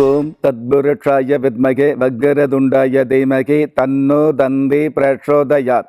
ஓம் தத்புருஷாய வித்மகே வக்கரதுண்டாய தீமகி தன்னோ தந்தி பிரச்சோதயாத்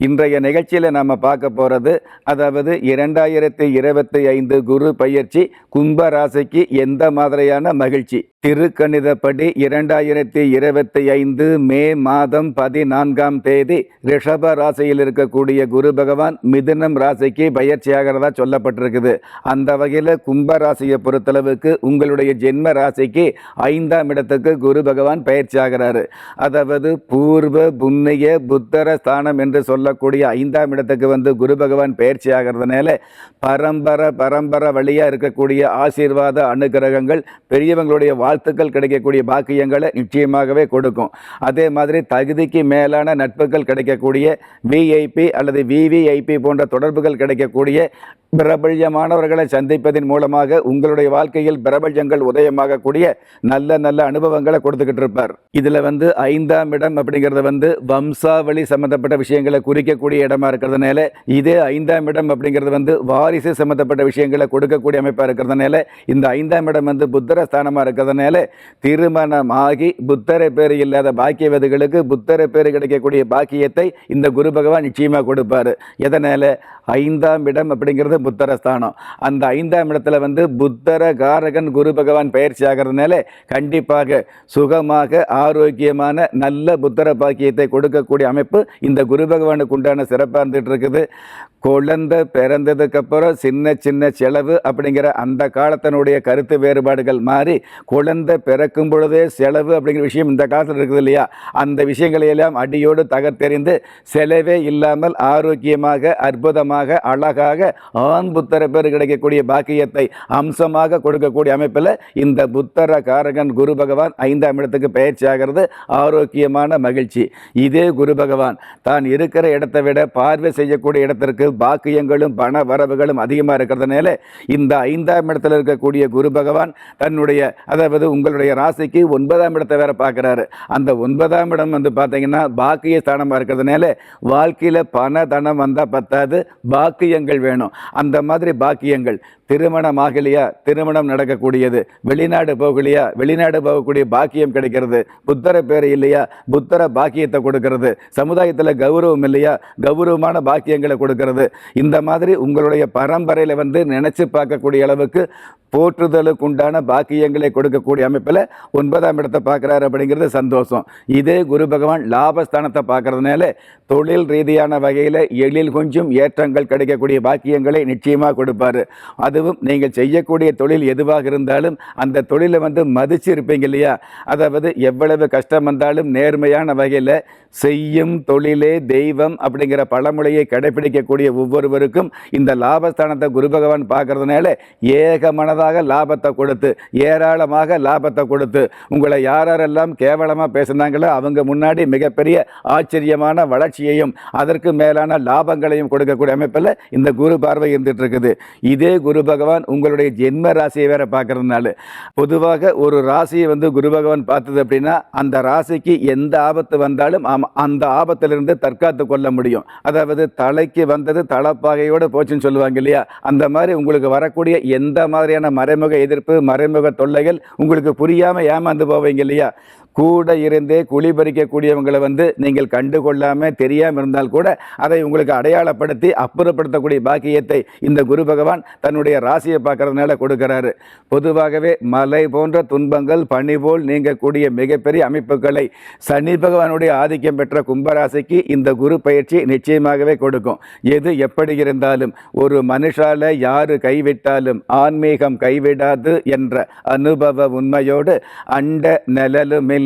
இன்றைய நிகழ்ச்சியில் நம்ம பார்க்க போகிறது அதாவது இரண்டாயிரத்தி இருபத்தி ஐந்து குரு பயிற்சி கும்ப ராசிக்கு எந்த மாதிரியான மகிழ்ச்சி? திருக்கணிதப்படி இரண்டாயிரத்தி இருபத்தி ஐந்து மே மாதம் பதினான்காம் தேதி ரிஷப ராசியில் இருக்கக்கூடிய குரு பகவான் மிதுனம் ராசிக்கு பயிற்சியாகிறதா சொல்லப்பட்டிருக்குது. அந்த வகையில் கும்ப ராசியை பொறுத்தளவுக்கு உங்களுடைய ஜென்ம ராசிக்கு ஐந்தாம் இடத்துக்கு குரு பகவான் பயிற்சி ஆகிறாரு. அதாவது பூர்வ புண்ணிய புத்தர ஸ்தானம் என்று சொல்லக்கூடிய ஐந்தாம் இடத்துக்கு வந்து குரு பகவான் பயிற்சி ஆகிறதுனால பரம்பரை பரம்பரை வழியாக இருக்கக்கூடிய ஆசீர்வாத அனுகிரகங்கள் பெரியவங்களுடைய வாழ்த்துக்கள் கிடைக்கக்கூடிய பாக்கியங்களை நிச்சயமாகவே கொடுக்கும். அதே மாதிரி தகுதிக்கு மேலான நட்புகள் கிடைக்கக்கூடிய விஐபி அல்லது விவிஐபி போன்ற தொடர்புகள் கிடைக்கக்கூடிய பிரபல்யமானவர்களை சந்திப்பதன் மூலமாக உங்களுடைய வாழ்க்கையில் பிரபல்யங்கள் உதயமாகக்கூடிய நல்ல நல்ல அனுபவங்களை கொடுத்துக்கிட்டு இருப்பார். இதில் வந்து ஐந்தாம் இடம் அப்படிங்கிறத வந்து வம்சாவளி சம்மந்தப்பட்ட விஷயங்களை குறிக்கக்கூடிய இடமா இருக்கிறதுனால இதே ஐந்தாம் இடம் அப்படிங்கிறது வந்து வாரிசு சம்மந்தப்பட்ட விஷயங்களை கொடுக்கக்கூடிய அமைப்பாக இருக்கிறதுனால இந்த ஐந்தாம் இடம் வந்து புத்தர ஸ்தானமாக இருக்கிறதுனால திருமணம் ஆகி புத்தர பேர் இல்லாத பாக்கியவதிகளுக்கு புத்தர பேர் கிடைக்கக்கூடிய பாக்கியத்தை இந்த குரு பகவான் நிச்சயமாக கொடுப்பார். எதனால்? ஐந்தாம் இடம் அப்படிங்கிறது புத்தர ஸ்தானம் அந்த ஐந்தாம் இடத்துல வந்து புத்தர காரகன் குரு பகவான் பயிற்சி ஆகிறதுனால கண்டிப்பாக சுகமாக ஆரோக்கியமான நல்ல புத்தர பாக்கியத்தை கொடுக்கக்கூடிய அமைப்பு இந்த குரு பகவானுக்கு உண்டான சிறப்பாக இருந்துட்டு இருக்குது குழந்தை பிறந்ததுக்கப்புறம் சின்ன சின்ன செலவு அப்படிங்கிற அந்த காலத்தினுடைய கருத்து வேறுபாடுகள் மாறி குழந்தை பிறக்கும் பொழுதே செலவு அப்படிங்கிற விஷயம் இந்த காலத்தில் இருக்குது இல்லையா? அந்த விஷயங்களை எல்லாம் அடியோடு தகர்த்தெறிந்து செலவே இல்லாமல் ஆரோக்கியமாக அற்புதமாக அழகாக ஆண் புத்தர பேர் கிடைக்கக்கூடிய பாக்கியத்தை அம்சமாக கொடுக்கக்கூடிய அமைப்பில் இந்த புத்தர காரகன் குரு பகவான் ஐந்தாம் இடத்துக்கு பயிற்சி ஆகிறது ஆரோக்கியமான மகிழ்ச்சி. இதே குரு பகவான் தான் இருக்கிற இடத்தை விட பார்வை செய்யக்கூடிய இடத்திற்கு பாக்கியங்களும் பண வரவுகளும் அதிகமாக இருக்கிறதுனால இந்த ஐந்தாம் இடத்துல இருக்கக்கூடிய குரு பகவான் தன்னுடைய அதாவது உங்களுடைய ராசிக்கு ஒன்பதாம் இடத்தை வேற பார்க்குறாரு. அந்த ஒன்பதாம் இடம் வந்து பார்த்தீங்கன்னா பாக்கிய ஸ்தானமாக இருக்கிறதுனால வாழ்க்கையில் பண தனம் வந்தால் பத்தாது பாக்கியங்கள் வேணும். அந்த மாதிரி பாக்கியங்கள். திருமணம் ஆகலையா திருமணம் நடக்கக்கூடியது. வெளிநாடு போகலையா வெளிநாடு போகக்கூடிய பாக்கியம் கிடைக்கிறது. புத்தர பேர் இல்லையா? புத்தர பாக்கியத்தை கொடுக்கறது. சமுதாயத்தில் கௌரவம் இல்லையா? கௌரவமான பாக்கியங்களை கொடுக்கறது. இந்த மாதிரி உங்களுடைய பரம்பரையில் வந்து நினச்சி பார்க்கக்கூடிய அளவுக்கு போற்றுதலுக்கு உண்டான பாக்கியங்களை கொடுக்கக்கூடிய அமைப்பில் ஒன்பதாம் இடத்தை பார்க்குறாரு அப்படிங்கிறது சந்தோஷம். இதே குரு பகவான் லாபஸ்தானத்தை பார்க்கறதுனால தொழில் ரீதியான வகையில் எழில் கொஞ்சம் ஏற்றங்கள் கிடைக்கக்கூடிய பாக்கியங்களை நிச்சயமாக கொடுப்பார். அது அதுவும் நீங்கள் செய்யக்கூடிய தொழில் எதுவாக இருந்தாலும் அந்த தொழிலை வந்து மதிச்சு இருப்பீங்க இல்லையா? அதாவது எவ்வளவு கஷ்டம் வந்தாலும் நேர்மையான வகையில் செய்யும் தொழிலே தெய்வம் அப்படிங்கிற பழமொழியை கடைபிடிக்கக்கூடிய ஒவ்வொருவருக்கும் இந்த லாபஸ்தானத்தை குரு பகவான் பார்க்கறதுனால ஏக மனதாக லாபத்தை கொடுத்து ஏராளமாக லாபத்தை கொடுத்து உங்களை யாரெல்லாம் கேவலமாக பேசுனாங்களோ அவங்க முன்னாடி மிகப்பெரிய ஆச்சரியமான வளர்ச்சியையும் அதற்கு மேலான லாபங்களையும் கொடுக்கக்கூடிய அமைப்பில் இந்த குரு பார்வை இருந்துட்டு இருக்குது. இதே குரு பகவான் உங்களுடைய ஜென்ம ராசியை வேற பார்க்கறதுனால. பொதுவாக ஒரு ராசியை வந்து குரு பகவான் பார்த்தது அப்படின்னா அந்த ராசிக்கு எந்த ஆபத்து வந்தாலும் அந்த ஆபத்திலிருந்து தற்காத்து கொள்ள முடியும். அதாவது தலைக்கு வந்தது தலப்பாகையோடு போச்சுன்னு சொல்லுவாங்க இல்லையா? அந்த மாதிரி உங்களுக்கு வரக்கூடிய எந்த மாதிரியான மறைமுக எதிர்ப்பு மறைமுக தொல்லைகள் உங்களுக்கு புரியாமல் ஏமாந்து போவீங்க இல்லையா? கூட இருந்தே குழி பறிக்கக்கூடியவங்களை வந்து நீங்கள் கண்டுகொள்ளாமல் தெரியாமல் இருந்தால் கூட அதை உங்களுக்கு அடையாளப்படுத்தி அப்புறப்படுத்தக்கூடிய பாக்கியத்தை இந்த குரு பகவான் தன்னுடைய ராசியை பார்க்கறதுனால கொடுக்கிறாரு. பொதுவாகவே மலை போன்ற துன்பங்கள் பனி போல் நீங்கக்கூடிய மிகப்பெரிய அமைப்புகளை சனி பகவானுடைய ஆதிக்கம் பெற்ற கும்பராசிக்கு இந்த குரு பயிற்சி நிச்சயமாகவே கொடுக்கும். எது எப்படி இருந்தாலும் ஒரு மனுஷால யாரு கைவிட்டாலும் ஆன்மீகம் கைவிடாது என்ற அனுபவ உண்மையோடு அண்ட நிழலுமில்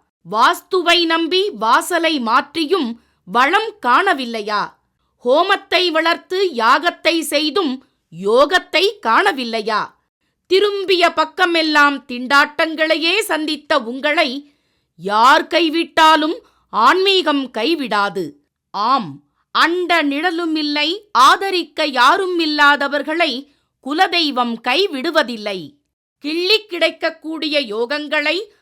வாஸ்துவை நம்பி வாசலை மாற்றியும் வளம் காணவில்லையா? ஹோமத்தை வளர்த்து யாகத்தை செய்தும் யோகத்தை காணவில்லையா? திரும்பிய பக்கமெல்லாம் திண்டாட்டங்களையே சந்தித்த உங்களை யார் கைவிட்டாலும் ஆன்மீகம் கைவிடாது. ஆம் அண்ட நிழலும் இல்லை ஆதரிக்க யாரும் இல்லாதவர்களை குலதெய்வம் கைவிடுவதில்லை. கிள்ளி கிடைக்கக்கூடிய யோகங்களை